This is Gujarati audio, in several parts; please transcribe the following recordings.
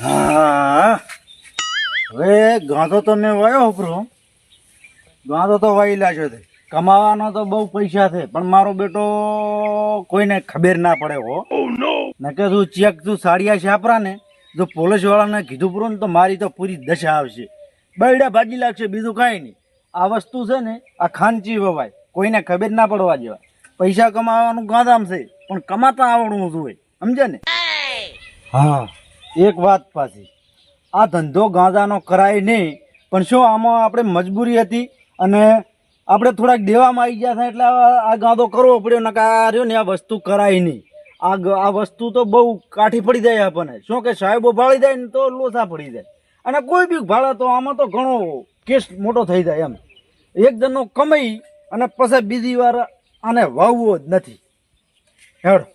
હા. હવે ગાંધો તો મેં વાયો ઉપરો. ગાંધો તો વાઈ લાગ્યો તે કમાવાનો તો બહુ પૈસા છે, પણ મારો બેટો કોઈને ખબર ના પડે હો. ને કે તું ચેક તું સાડિયા છાપરા ને જો પોલીસ વાળાને કીધું પૂરું તો મારી તો પૂરી દશા આવશે. બરડા ભાજી લાગશે, બીજું કાંઈ નહીં. આ વસ્તુ છે ને, આ ખાનચી વવાય. કોઈને ખબર ના પડવા જેવા. પૈસા કમાવાનું ગાંધામ છે. પણ કમાતા આવડવું જોઈએ, સમજે ને? હા, એક વાત પાછી. આ ધંધો ગાંજાનો કરાય નહીં, પણ શું આમાં આપણે મજબૂરી હતી? અને આપણે થોડાક દેવામાં આવી ગયા હતા એટલે આ ગાંધો કરવો પડ્યો નકા આ રહ્યો ને આ વસ્તુ કરાય નહીં. આ આ વસ્તુ તો બહુ કાઠી પડી જાય આપણને. શું કે સાહેબો ભાળી જાય ને તો લોસા પડી જાય. અને કોઈ બી ભાળે તો આમાં તો ઘણો કેસ મોટો થઈ જાય એમ. એક જણનો કમાઈ અને પછી બીજી વાર આને વાવવો જ નથી. હેડ.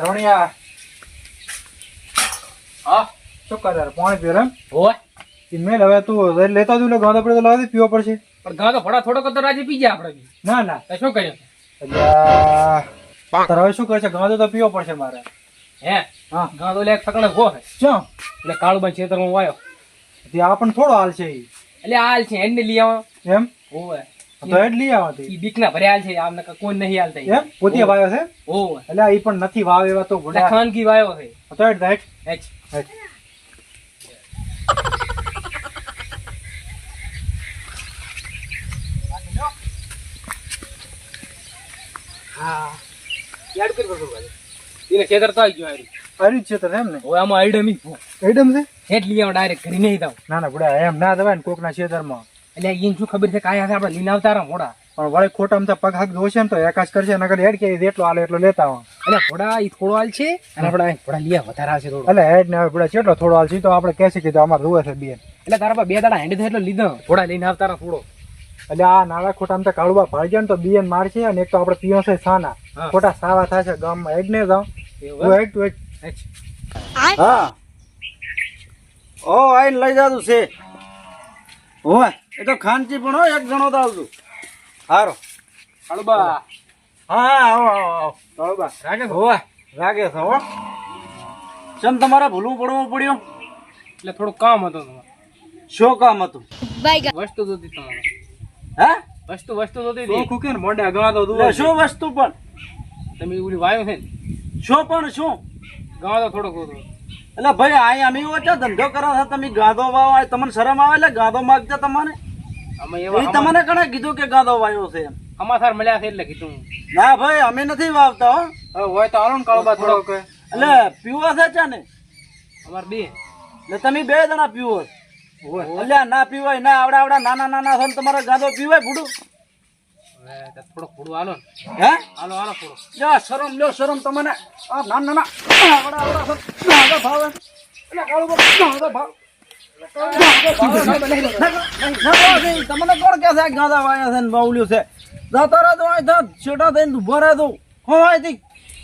રમણિયા. હા? શું કરે પાણી એમ? હોય મેલ હવે તું લેતા તું ગાંધો પડે તો લાવે પીવો પડશે. પણ ગાંધો ફોડા થોડોક તો રાજી પી ગયા આપણે ના ના. તો શું કર્યું? એટલે હવે શું કરે છે ગાંધો તો પીવો પડશે મારે. હે? હા. ગાંધો લે સકડે હો. ચમ એટલે કાળુબાઈ ખેતરમાં વાયો. તે આ પણ થોડો હાલ છે ઈ. એટલે હાલ છે એને લઈ આવો. એમ? હોવે. તો એડ લઈ આવો ઈ બીક ના ભરે હાલ છે આમ ક- કોણ નહીં હાલતા થાય એમ? પોતે વાયો છે? ઓવે એટલે આ પણ નથી વાવ એવા તો ભૂલા ખાનગી વાયો છે. તો એડ રાઈટ એચ એચ હા. યાદ કર બરોબર એને ખેતર તો આવી ગયો આરી આરી તને એમ ને? હવે આમાં આઈડમ ઈ. આઈડમ છે? લઈ આવો ડાયરેક્ટ ઘરે નહીં દઉં ના ના બુડા એમ ના દવાય ને કોકના છેતરમાં એટલે એને શું ખબર છે કાયા આપણે લઈને આવતા મોડા પણ વળી ખોટામાં તો પગ હાક જોશે ને તો એકાશ કરશે નગર હેડ કે એટલો હાલે એટલો લેતા હોય એટલે થોડા ઈ થોડો હાલ છે અને આપણે થોડા લીયા વધારે આવશે થોડો. એટલે હેડ ને હવે ભૂડા કેટલો થોડો હાલ છે તો આપણે કહેશે કે અમારે રૂવે છે બેન. એટલે તારા પાસે બે દાડા હેન્ડ થાય એટલે લીધો. થોડા લઈને આવતા રહો થોડો. એટલે આ નાળા ખોટામાં તો કાળુબા ભાઈ જાય ને તો બીએન મારશે અને એક તો આપણે પીઓ છે સાના ખોટા સાવા થશે ગામમાં. હેડ ને જાઉં હેડ તું હેડ. હા. ઓ આઈને લઈ જાતું છે. હોય એ તો ખાનચી પણ હોય એક જણો તો આવતું હારો. હળબા. હા આવો આવો આવો. કાળુબા રાગે છે? હોય રાગે છે હો. ચમ તમારે ભૂલવું પડવું પડ્યું? એટલે થોડું કામ હતું તમારે. શું કામ હતું? વસ્તુ જોતી તમારે. હે? વસ્તુ વસ્તુ જોતી હતી? કુકે ને મોઢે અગવા તો એટલે શું વસ્તુ પણ? તમે ઉડી વાયો છે ને? શું પણ શું? ગાવા તો થોડોક હતો એટલે ભાઈ અહીં અમે વચ્ચે ધંધો કરો છો તમે ગાધો વાવો આ તમને શરમ આવે એટલે ગાધો માગતા તમને. એ તમને કણે કીધું કે ગાધો વાયો છે એમ. મળ્યા છે એટલે કીધું. ના ભાઈ અમે નથી વાવતા હો. હોય તો હાલો ને કાળો થોડો કે એટલે પીવો છે ચા ને? અમાર બે. એટલે તમે બે જણા પીવો. એટલે ના પીવાય ના આવડા આવડા નાના નાના છો તમારા તમારે ગાધો પીવાય ભૂડું. હવે તો હાલો હે? હાલો હાલો થોડો લ્યો શરમ લ્યો શરમ તમને. આ આવડા આવડા એટલે કાળું ભાવ. તમને કોણ કે છે ગાધા વાયા છે ને બાવલ્યું છે? જતા રહે તો છેટા થઈને ઊભા રહે તો. હું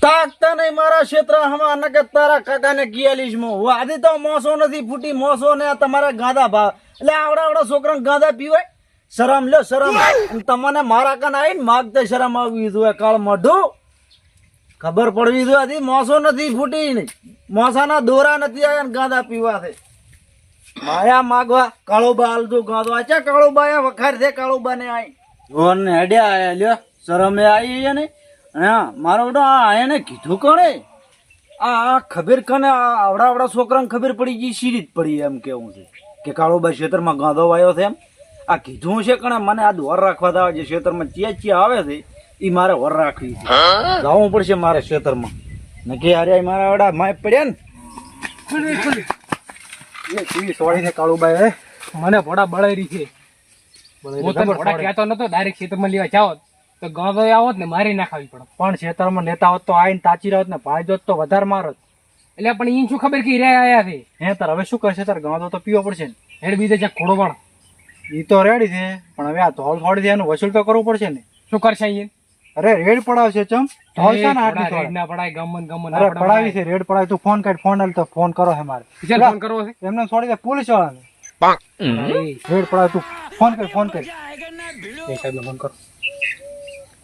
તાકતા નહીં મારા ક્ષેત્ર હમા નકે તારા કાકાને કિયાલીસમાં. આધી તો મોસો નથી ફૂટી મોસો ને તમારા ગાધા ભાવ. એટલે આવડા આવડા છોકરાને ગાંધા પીવાય. શરમ લ્યો શરમ. તમને મારા કને આવીને માગતે શરમ આવવી જોઈએ કાળ મોઢું. ખબર પડવી જોઈએ હતી મોસો નથી ફૂટી નહીં મોસાના દોરા નથી આવ્યા ને ગાંદા પીવા છે. માયા માગવા, કાળોબા હાલતું ગાંદો આ કાળો આ વખાર છે કાળોબા ને આઈ. જોન હેડ્યા આયા, લ્યો. શરમે આવી ને? હા મારો આ એને કીધું કોણે? આ ખબીર કને આવડા આવડા છોકરાને ખબર પડી ગઈ સીરી જ પડી એમ કેવું છે. કે કાળોબા ખેતરમાં ગાંધો વાયો છે એમ? આ કીધું છે કણે મને આ વર રાખવા દાવે જે ખેતરમાં ચિયા ચિયા આવે છે એ મારે વર રાખવી છે. જવું પડશે મારે ક્ષેત્રમાં. ને કે અરે મારા વડા માય પડ્યા ને. છે કાળુબા એ મને ભોડા બળાઈ છે. હું તને ભોડા કહેતો નતો ડાયરેક્ટ ખેતરમાં લેવા જાઓ તો ગાંધો આવો ને મારી નાખાવી પડે. પણ ખેતરમાં નેતા હોત તો આઈને તાચી રહ્યો ને ભાઈ તો વધારે મારત એટલે પણ ઈ શું ખબર કે રહ્યા રે આયા છે? હે તાર હવે શું કરશે તાર? ગાંધો તો પીવો પડશે ને. હેડ બીજે જ્યાં ખોડો પણ ઈ તો રેડી છે પણ હવે આ ધોલ થોડી છે એનું વસૂલ તો કરવું પડશે ને. શું કરશે અહીંયા અરે રેડ પડાવશે ચમ. ધોલ છે ને આટલી રેડ ના પડાય ગમન ગમન અરે પડાવી છે રેડ પડાવી. તું ફોન કાઢ ફોન આલ તો ફોન કરો હે મારે. ફોન કરવો છે? એમને છોડી દે પોલીસ વાળાને. રેડ પડાવ તું ફોન કર ફોન કર. એ સાહેબ ફોન કરો.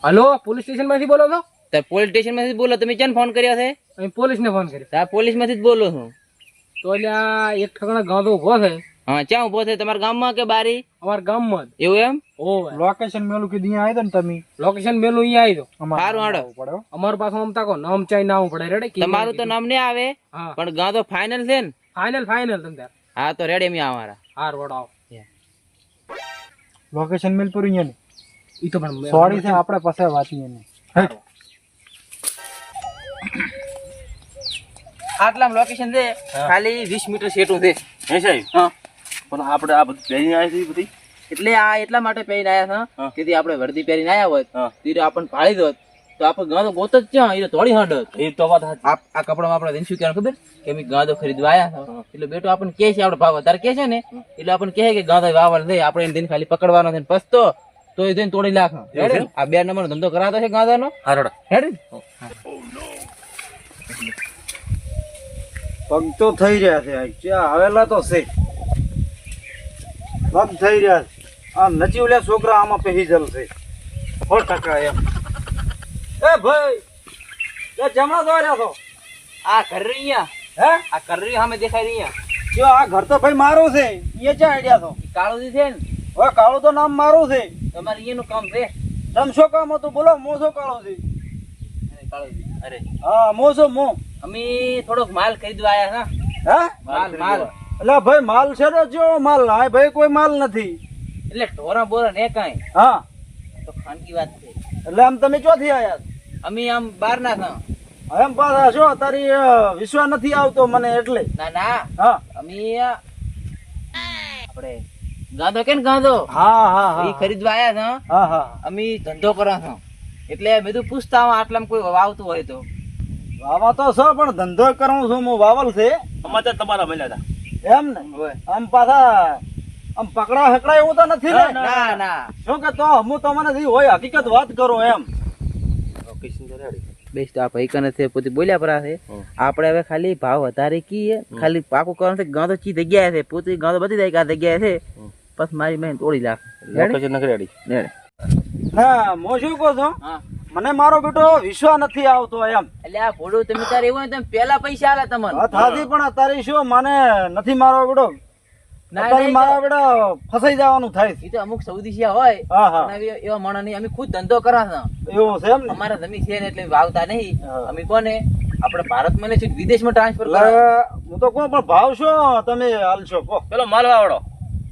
હલો પોલીસ સ્ટેશનમાંથી બોલો છો? તો પોલીસ સ્ટેશનમાંથી બોલો તમે ક્યાં ફોન કર્યા છે? અમે પોલીસને ફોન કર્યો. તો પોલીસમાંથી જ બોલો છું. તો એટલે આ એક ઠગણા ગાંધો ઊભો છે. હા ક્યાં ઊભો છે? તમારા ગામમાં કે બારી? અમારા ગામમાં એવું એમ? લોકેશન મેલું કીધું અહીંયા દો ને તમે. લોકેશન મેલું અહીંયા આવી દો. અમારે સારું હાડો પડે અમારું પાછું આમ તાકો નામ ચાઈ નામ પડે રેડે તમારું તો નામ નહીં આવે પણ ગાં તો ફાઇનલ છે ને? ફાઇનલ ફાઇનલ તમે હા તો રેડે અમે અમારા હાર વડો આવો. લોકેશન મેલ પર અહીંયા ઈ તો પણ સોરી છે આપણે પાસે વાંચીએ નહીં. આટલામ લોકેશન છે ખાલી વીસ મીટર સેટું છે. હે સાહેબ હા. પણ આપણે આ બધું પહેરીને આવી બધી? એટલે આ એટલા માટે પહેરીને આવ્યા છે તેથી આપણે વર્દી પહેરીને આવ્યા હોત હા. તો આપણને પાડી દોત તો આપણે ગાંધો ગોત જ ક્યાં એ થોડી તોડી એ તો વાત આ આ કપડામાં આપણે જઈને શું કહેવાનું ખબર? કે અમે ગાંધો ખરીદવા આવ્યા એટલે બેટો આપણને કહે છે આપણે ભાવ વધારે કહે છે ને એટલે આપણને કહે કે ગાંધો વાવર છે આપણે એને દિન ખાલી પકડવાનો છે પસ્તો તો એ જઈને તોડી લાખ આ બે નંબર ધંધો કરાતો છે ગાંધાનો. હારડો હેડ? પગ તો થઈ રહ્યા છે આ આવેલા તો છે? પગ થઈ રહ્યા છે. આ નચીવલ્યા છોકરા આમાં પહેરી જલશે સો ટકા એમ. એ ભાઈ એ જમા રહ્યા છો? આ ઘર અહીંયા? હે? આ ઘર સામે દેખાય રહ્યા જો આ ઘર તો ભાઈ મારું છે. એ ચા આઈડિયા છો? કાળુજી છે ને? હવે કાળું તો નામ મારું છે. તમારે અહીંયાનું કામ છે? તમ શું કામ હતું? બોલો મોસો કાળો છે? અરે કાળુજી અરે. હા મોસો મો અમે થોડોક માલ ખરીદવા આવ્યા હે? હતા માલ માલ. એટલે ભાઈ માલ છે ને જો માલ ના ભાઈ કોઈ માલ નથી. એટલે ઢોરા બોરા ને કાંઈ? હા. તો ખાનગી વાત છે. એટલે આમ તમે ચોથી આયા? અમે આમ બાર ના થા એમ પાછા શું તારી વિશ્વાસ નથી આવતો મને એટલે. ના ના. હા. અમે આપણે ગાંધો કે ને ગાંધો? હા હા એ ખરીદવા આવ્યા છો હા હા. અમે ધંધો કરવા છો એટલે બધું પૂછતા આવા આટલામાં કોઈ વાવતું હોય તો. વાવા તો છે પણ ધંધો કરું છું હું વાવલ છે. સમાચાર તમારા મળ્યા હતા. એમ ને? આમ પાછા આમ પકડા હકડા એવું તો નથી ને? ના ના શું કે તો? હું તમને જે હોય હકીકત વાત કરું એમ. બેસ્ટ આ ભાઈ કને છે પોતે બોલ્યા પરા છે. આપણે હવે ખાલી ભાવ વધારે કીએ ખાલી પાકું કરવાનું છે ગાંધો ચી જગ્યાએ છે પોતે ગાંધો બધી જાય આ જગ્યાએ છે. પછી મારી મેં તોડી લાખ. લોકેશન નખરી રેડી રેડી. હા મો શું કહો છો? હા. મને મારો બેટો વિશ્વા નથી આવતો એમ. એટલે આ ઘોડો તમે તારે એવું તમે પેલા પૈસા આલા તમને. હાથી પણ અત્યારે શું મને નથી મારો બેટો? ના, અત્યારે ના, મારા બેટા ફસાઈ જવાનું થાય એ તો અમુક સૌદીશિયા હોય. એવા માણસ નહીં અમે ખુદ ધંધો કરા છે. એવું છે એમ અમારા જમીન છે ને એટલે વાવતા નહીં. અમે કોને? આપણે ભારતમાં ને છેક વિદેશમાં ટ્રાન્સફર કરે હું તો કહું પણ ભાવ શું તમે હાલશો? કહો. પેલો માલ વાવડો.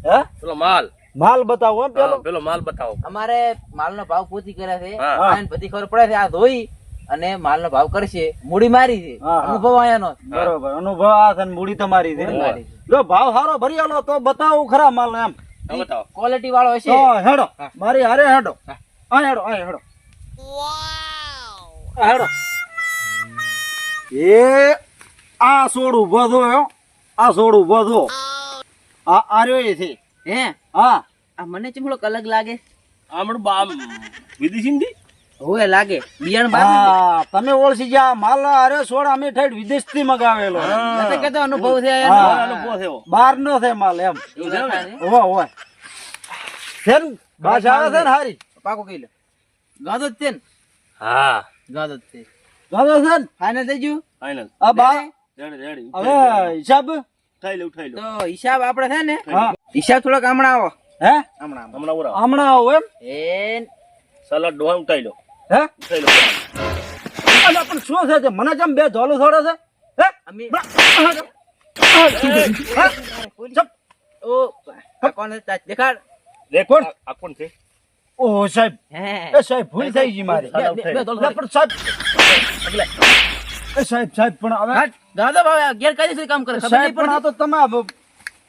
હે? પેલો માલ. માલ બતાવો એમ પેલો? પેલો માલ બતાવો. અમારે માલનો ભાવ પૂછી કરે છે. હા. બધી ખબર પડે છે આ ધોઈ અને માલનો ભાવ કરશે. મૂડી મારી છે. અનુભવ આયાનો. બરોબર અનુભવ આ છે મૂડી તમારી છે. જો ભાવ સારો ભરી આલો તો બતાવું ખરા માલ એમ. બતાવો. ક્વોલિટી વાળો હશે. હેડો મારી હારે હેડો. આ હેડો આ હેડો. આ હેડો. એ આ સોડ ઊભો આ સોડ ઊભો થો આ આર્યો એ છે. હે? હા. આ મને ચમ થોડોક અલગ લાગે. આમણું બામ વિદેશી ની હોય લાગે. બિયાણ બાર તમે ઓળખી ગયા માલ અરે સોળ અમે ઠેઠ વિદેશથી મગાવેલો કેતો અનુભવ છે હા. અનુભવ થયો બાર નો છે માલ એમ. એવું લખાય છે. ઓવા ઓવા ને? ભાષા આવે છે ને હારી? પાકો કહી લે. ગાંધો જ છે ને? હા. ગાદત જ છે. ગાધો છે થઈ ગયું? ફાઇનલ આ બા રેડી રેડી હવે હિસાબ? ઉઠાઈ લો ઉઠાઈ લો. તો હિસાબ આપણે છે ને હા. હિસાબ થોડોક હમણાં આવો. હે? હમણાં આવો. હમણાં હમણાં આવો એમ? એ સલાડ ડોહા ઉઠાઈ લો. હે? ઉઠાઈ લો. અલા પણ શું છે મને જેમ બે ઝોલું થોડો છે? હે? અમે ઓ કોણ દેખાડ. દેખ કોણ? આ- આ કોણ છે? ઓહો સાહેબ. એ સાહેબ ભૂલ થઈ ગઈ મારી. પણ સાહેબ. એ સાહેબ સાહેબ પણ હવે ગાંધો ભાવે ગેરકાયદેસર કામ કરે સાહેબ નહીં પણ આ તો તમે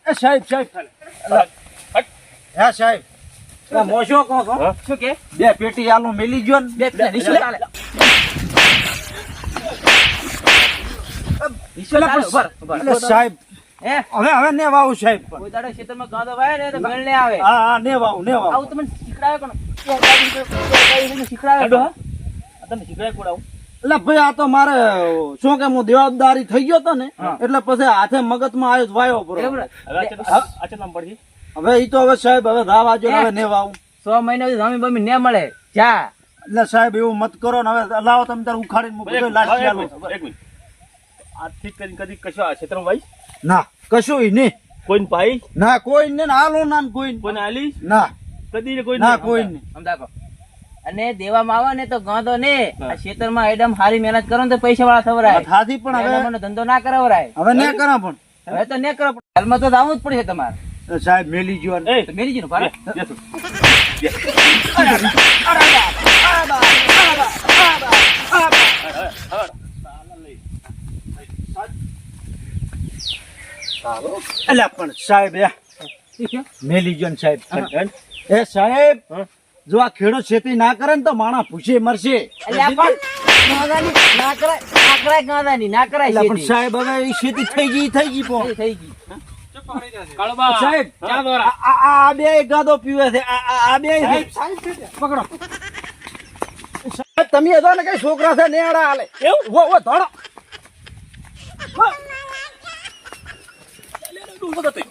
એ સાહેબ સાહેબ હા સાહેબ. મોશો કહો છો? શું કે? બે પેટી આલુ મેલી ગયો ને. બે બે રિશ્વત આલે. સાહેબ હવે હવે ને વાવું સાહેબ કોઈ દાડો ખેતરમાં વાય ને તો નહીં આવે. હા હા ને વાવું ને વાવું. આવું તમને શીખડાવે કોણ? શીખડાવે? તમે શીખડાવે કોણ આવું? એટલે ભાઈ આ તો મારે શું કે હું દેવાદારી થઈ ગયો તો ને એટલે પછી હાથે મગજમાં આવ્યો વાયો બરોબર હવે ઈ તો હવે સાહેબ હવે ધાવા જો હવે ને વાવું સો મહિના સુધી બમીન ને મળે. જા. એટલે સાહેબ એવું મત કરો ને હવે લાવો તમે તાર ઉખાડીને મૂકો લાસ્ટ તો એક મિનિટ, આ ઠીક કરીને કદી કશો આ ક્ષેત્રમાં ભાઈ ના કશું નહીં. કોઈને પાઈ? ના કોઈ ને હાલો ના કોઈ કોઈને આલી? ના. કદી ને કોઈ ના કોઈ નહીં. સમજાકો અને દેવામાં આવે ને તો ગાંધો ને. આ ખેતરમાં એકદમ સારી મહેનત કરો ને તો પૈસા વાળા થવરાય હાથી પણ હવે મને ધંધો ના કરાવરાય. હવે ને કરો પણ. હવે તો ને કરો હાલમાં તો જવું જ પડશે તમારે. સાહેબ મેલી જીવન ને. એ તો મેરી જીનું ભાડે? બેસો. અલ્યા પણ સાહેબ મેલી જીવન ને સાહેબ એ સાહેબ. જો આ ખેડૂત ખેતી ના કરે ને તો માણસ પૂછે મરશે. એટલે પણ ના કરાય ના કરાય ના કરાય પણ સાહેબ હવે એ ખેતી થઈ ગઈ થઈ ગઈ થઈ ગઈ કાળુબા સાહેબ આ આ- આ બે ગાદો પીવે છે. આ બે પકડો. સાહેબ તમે હતા ને કઈ છોકરા છે? નેડા હાલે. એવું? ધોડો તે.